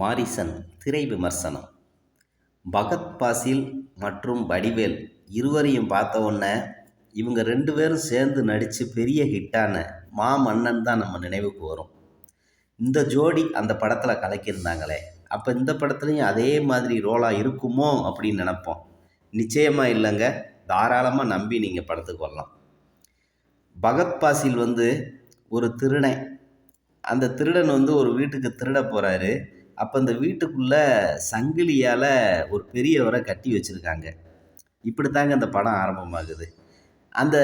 Morrison திரை விமர்சனம். பகத் பாசில் மற்றும் வடிவேல் இருவரையும் பார்த்த உடனே இவங்க ரெண்டு பேரும் சேர்ந்து நடித்து பெரிய ஹிட்டான மாமன்னன் தான் நம்ம நினைவுக்கு வரும். இந்த ஜோடி அந்த படத்தில் கலக்கியிருந்தாங்களே. அப்போ இந்த படத்துலையும் அதே மாதிரி ரோலாக இருக்குமோ அப்படின்னு நினப்போம். நிச்சயமாக இல்லைங்க. தாராளமாக நம்பி நீங்கள் படத்துக்கு வரலாம். பகத் பாசில் வந்து ஒரு திருடன். அந்த திருடன் வந்து ஒரு வீட்டுக்கு திருட போகிறாரு அப்போ இந்த வீட்டுக்குள்ளே சங்கிலியால் ஒரு பெரியவரை கட்டி வச்சுருக்காங்க. இப்படித்தாங்க அந்த படம் ஆரம்பமாகுது. அந்த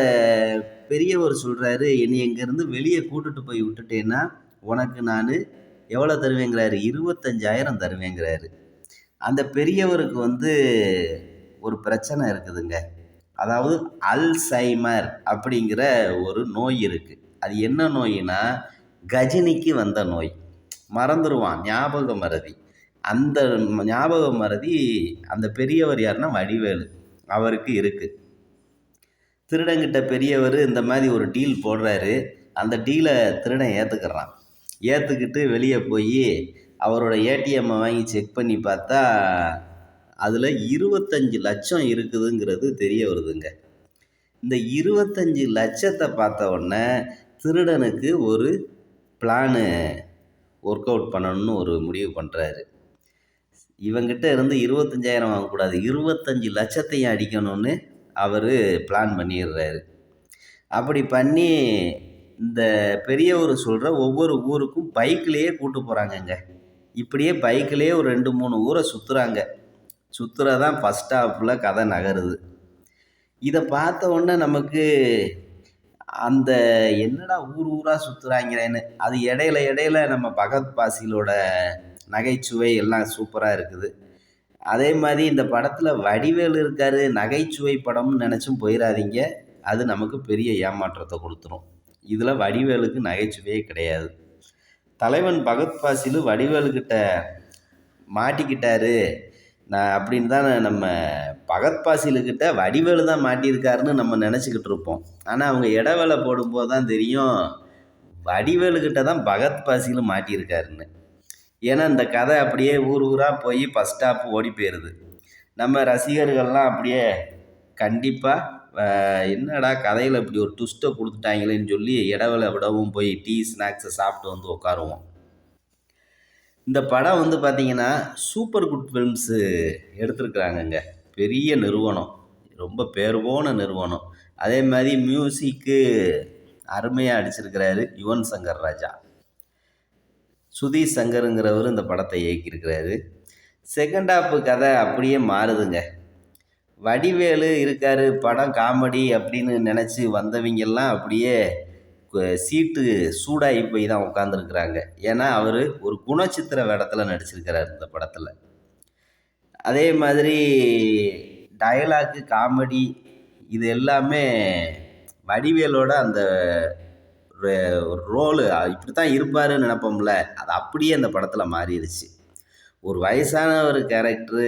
பெரியவர் சொல்கிறாரு என்னை இங்கேருந்து வெளியே கூட்டுட்டு போய் விட்டுட்டேன்னா உனக்கு நான் எவ்வளோ தருவேங்கிறாரு? இருபத்தஞ்சாயிரம் தருவேங்கிறாரு. அந்த பெரியவருக்கு வந்து ஒரு பிரச்சனை இருக்குதுங்க. அதாவது அல்சைமர் அப்படிங்கிற ஒரு நோய் இருக்குது அது என்ன நோயினா கஜினிக்கு வந்த நோய். மறந்துடுவான் ஞாபக மறதி. அந்த ஞாபக மறதி அந்த பெரியவர் யாருன்னா வடிவேலு. அவருக்கு இருக்குது திருடங்கிட்ட பெரியவர் இந்த மாதிரி ஒரு டீல் போடுறாரு. அந்த டீலை திருடன் ஏற்றுக்கிறான் ஏற்றுக்கிட்டு வெளியே போய் அவரோட ஏடிஎம்மை வாங்கி செக் பண்ணி பார்த்தா அதில் இருபத்தஞ்சி லட்சம் இருக்குதுங்கிறது தெரிய வருதுங்க. இந்த இருபத்தஞ்சி லட்சத்தை பார்த்த உடனே திருடனுக்கு ஒரு பிளானு ஒர்க் அவுட் பண்ணணும்னு ஒரு முடிவு பண்ணுறாரு இவங்கிட்ட இருந்து இருபத்தஞ்சாயிரம் வாங்கக்கூடாது. இருபத்தஞ்சி லட்சத்தையும் அடிக்கணும்னு அவர் பிளான் பண்ணிடுறாரு. அப்படி பண்ணி இந்த பெரியவர் சொல்கிற ஒவ்வொரு ஊருக்கும் பைக்கிலேயே கூட்டு போகிறாங்கங்க இப்படியே பைக்கிலேயே ஒரு ரெண்டு மூணு ஊரை சுற்றுறாங்க சுற்றுறதான் ஃபஸ்ட் ஸ்டாப்பில் கதை நகருது. இதை பார்த்த உடனே நமக்கு அந்த என்னடா ஊர் ஊராக சுற்றுறாங்கிறேன்னு அது இடையில இடையில நம்ம பகத் பாசிலோட நகைச்சுவை எல்லாம் சூப்பராக இருக்குது. அதே மாதிரி இந்த படத்தில் வடிவேல் இருக்கார் நகைச்சுவை படம்னு நினச்சும் போயிடாதீங்க அது நமக்கு பெரிய ஏமாற்றத்தை கொடுத்துரும். இதில் வடிவேலுக்கு நகைச்சுவையே கிடையாது. தலைவன் பகத் பாசிலு வடிவேலுக்கிட்ட மாட்டிக்கிட்டாரு. நான் அப்படின்னு தான் நம்ம பகத் பாசிலுக்கிட்ட வடிவேலு தான் மாட்டியிருக்காருன்னு நம்ம நினச்சிக்கிட்டு இருப்போம். ஆனால் அவங்க இடவேலை போடும்போது தான் தெரியும் வடிவேலுக்கிட்ட தான் பகத் பாசிலு மாட்டியிருக்காருன்னு. ஏன்னா இந்த கதை அப்படியே ஊர் ஊராக போய் பஸ் ஸ்டாப் ஓடி போயிடுது நம்ம ரசிகர்கள்லாம் அப்படியே கண்டிப்பாக என்னடா கதையில் இப்படி ஒரு ட்விஸ்ட்டை கொடுத்துட்டாங்களேன்னு சொல்லி இடவேளை விடவும் போய் டீ ஸ்நாக்ஸை சாப்பிட்டு வந்து உட்காருவோம். இந்த படம் வந்து பார்த்திங்கன்னா சூப்பர் குட் ஃபிலிம்ஸு எடுத்திருக்கிறாங்கங்க. பெரிய நிறுவனம். ரொம்ப பேர் போன நிறுவனம். அதே மாதிரி மியூசிக்கு அருமையாக அடிச்சிருக்கிறாரு யுவன் சங்கர் ராஜா. சுதீஷ் சங்கருங்கிறவர் இந்த படத்தை இயக்கியிருக்கிறாரு. செகண்ட் ஹாஃப் கதை அப்படியே மாறுதுங்க. வடிவேலு இருக்கார் படம் காமெடி அப்படின்னு நினச்சி வந்தவங்கெல்லாம் அப்படியே சீட்டு சூடாகி போய் தான் உட்காந்துருக்குறாங்க ஏன்னா அவர் ஒரு குணச்சித்திர வேடத்தில் நடிச்சிருக்கிறார் இந்த படத்தில். அதே மாதிரி டயலாக்கு காமெடி இது எல்லாமே வடிவேலோட அந்த ஒரு ரோலு இப்படி தான் இருப்பாருன்னு நினப்போம்ல அது அப்படியே அந்த படத்தில் மாறிடுச்சு ஒரு வயசான ஒரு கேரக்டரு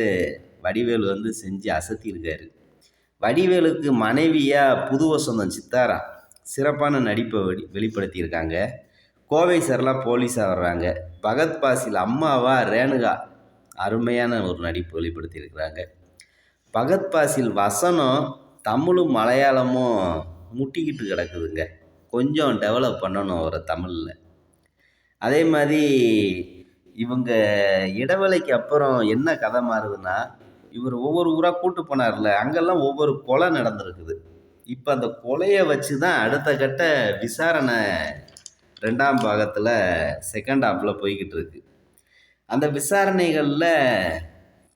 வடிவேலு வந்து செஞ்சு அசத்தியிருக்காரு. வடிவேலுக்கு மனைவியாக புது வசந்தம் சித்தாரா? சிறப்பான நடிப்பை வெளி வெளிப்படுத்தியிருக்காங்க. கோவை சரலாம் போலீஸாக வர்றாங்க. பகத் பாசில் அம்மாவா ரேணுகா? அருமையான ஒரு நடிப்பு வெளிப்படுத்தியிருக்கிறாங்க. பகத் பாசில் வசனம் தமிழும் மலையாளமும் முட்டிக்கிட்டு கிடக்குதுங்க. கொஞ்சம் டெவலப் பண்ணணும் அவரை தமிழில். அதே மாதிரி இவங்க இடைவேளைக்கு அப்புறம் என்ன கதை மாறுதுன்னா இவர் ஒவ்வொரு ஊராக கூட்டு போனார்ல அங்கெல்லாம் ஒவ்வொரு கொலை நடந்திருக்குது. இப்போ அந்த கொலையை வச்சு தான் அடுத்த கட்ட விசாரணை ரெண்டாம் பாகத்தில் செகண்ட் ஹாஃபில் போய்கிட்டு இருக்கு. அந்த விசாரணைகளில்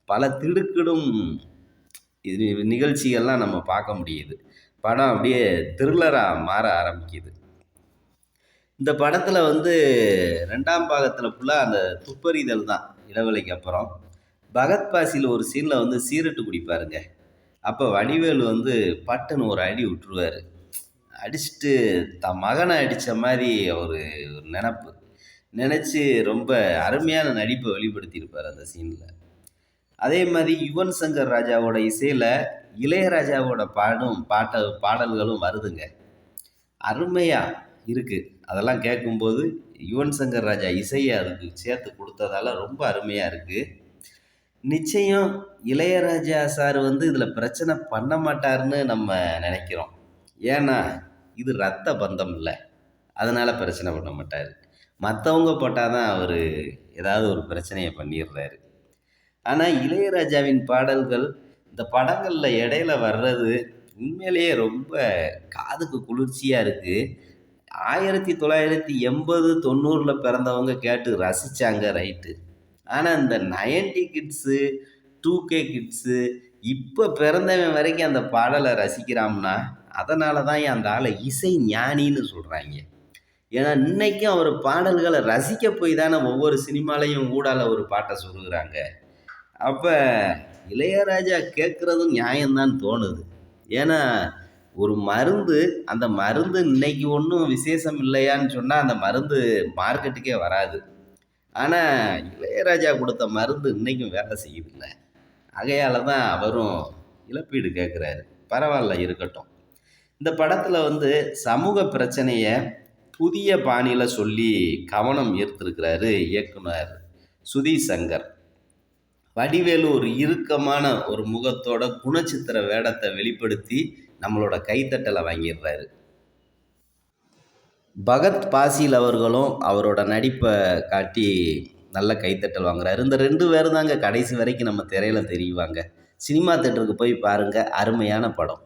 பல திடுக்கிடும் இது நிகழ்ச்சிகள்லாம் நம்ம பார்க்க முடியுது. படம் அப்படியே த்ரில்லராக மாற ஆரம்பிக்குது. இந்த படத்தில் வந்து ரெண்டாம் பாகத்தில் ஃபுல்லாக அந்த துப்பறிதல் தான் இடைவெளிக்கு அப்புறம். பகத் பாசியில் ஒரு சீனில் வந்து சீரட்டு குடிப்பாருங்க. அப்போ வடிவேலு வந்து பட்டுன்னு ஒரு அடி விட்டுருவார். அடிச்சுட்டு தன் மகனை அடித்த மாதிரி ஒரு ஒரு நினப்பு. நினச்சி ரொம்ப அருமையான நடிப்பை வெளிப்படுத்தியிருப்பார் அந்த சீனில். அதே மாதிரி யுவன் சங்கர் ராஜாவோட இசையில் இளையராஜாவோட பாடும் பாட்ட பாடல்களும் வருதுங்க. அருமையாக இருக்குது அதெல்லாம் கேட்கும்போது யுவன் சங்கர் ராஜா இசையை அதுக்கு சேர்த்து கொடுத்ததால ரொம்ப அருமையாக இருக்குது நிச்சயம் இளையராஜா சார் வந்து இதில் பிரச்சனை பண்ண மாட்டார்னு நம்ம நினைக்கிறோம். ஏன்னா இது ரத்த பந்தம் இல்லை. அதனால் பிரச்சனை பண்ண மாட்டார். மற்றவங்க போட்டால் தான் அவர் ஏதாவது ஒரு பிரச்சனையை பண்ணிடுறாரு ஆனால் இளையராஜாவின் பாடல்கள் இந்த படங்களில் இடையில வர்றது உண்மையிலேயே ரொம்ப காதுக்கு குளிர்ச்சியாக இருக்குது ஆயிரத்தி தொள்ளாயிரத்தி எண்பது தொண்ணூறில் பிறந்தவங்க கேட்டு ரசித்தாங்க ரைட்டு. ஆனால் இந்த ninety kids two K kids இப்போ பிறந்தவன் வரைக்கும் அந்த பாடலை ரசிக்கிறான்னா அதனால தான் அந்த ஆளை இசை ஞானின்னு சொல்கிறாங்க ஏன்னா இன்னைக்கும் அவர் பாடல்களை ரசிக்க போய் தானே ஒவ்வொரு சினிமாலையும் ஊடால ஒரு பாட்டை சொல்லுகிறாங்க. அப்போ இளையராஜா கேட்குறதும் நியாயம்தான் தோணுது. ஏன்னா ஒரு மருந்து அந்த மருந்து இன்னைக்கு ஒன்றும் விசேஷம் இல்லையான்னு சொன்னால் அந்த மருந்து மார்க்கெட்டுக்கே வராது. ஆனால் இளையராஜா கொடுத்த மருந்து இன்னைக்கும் வேலை செய்யுதில்ல ஆகையால் தான் அவரும் இழப்பீடு கேட்குறாரு பரவாயில்ல இருக்கட்டும். இந்த படத்தில் வந்து சமூக பிரச்சனையை புதிய பாணியில் சொல்லி கவனம் ஈர்த்திருக்கிறாரு இயக்குனர் சுதி சங்கர். வடிவேலு ஒரு இறுக்கமான ஒரு முகத்தோட குணச்சித்திர வேடத்தை வெளிப்படுத்தி நம்மளோட கைத்தட்டலை வாங்கிடுறாரு. பகத் பாசில் அவர்களும் அவரோட நடிப்பை காட்டி நல்ல கைத்தட்டல் வாங்குறாரு. இந்த ரெண்டு பேரும் தாங்க கடைசி வரைக்கும் நம்ம திரையில் தெரியுவாங்க. சினிமா தேட்டருக்கு போய் பாருங்கள் அருமையான படம்.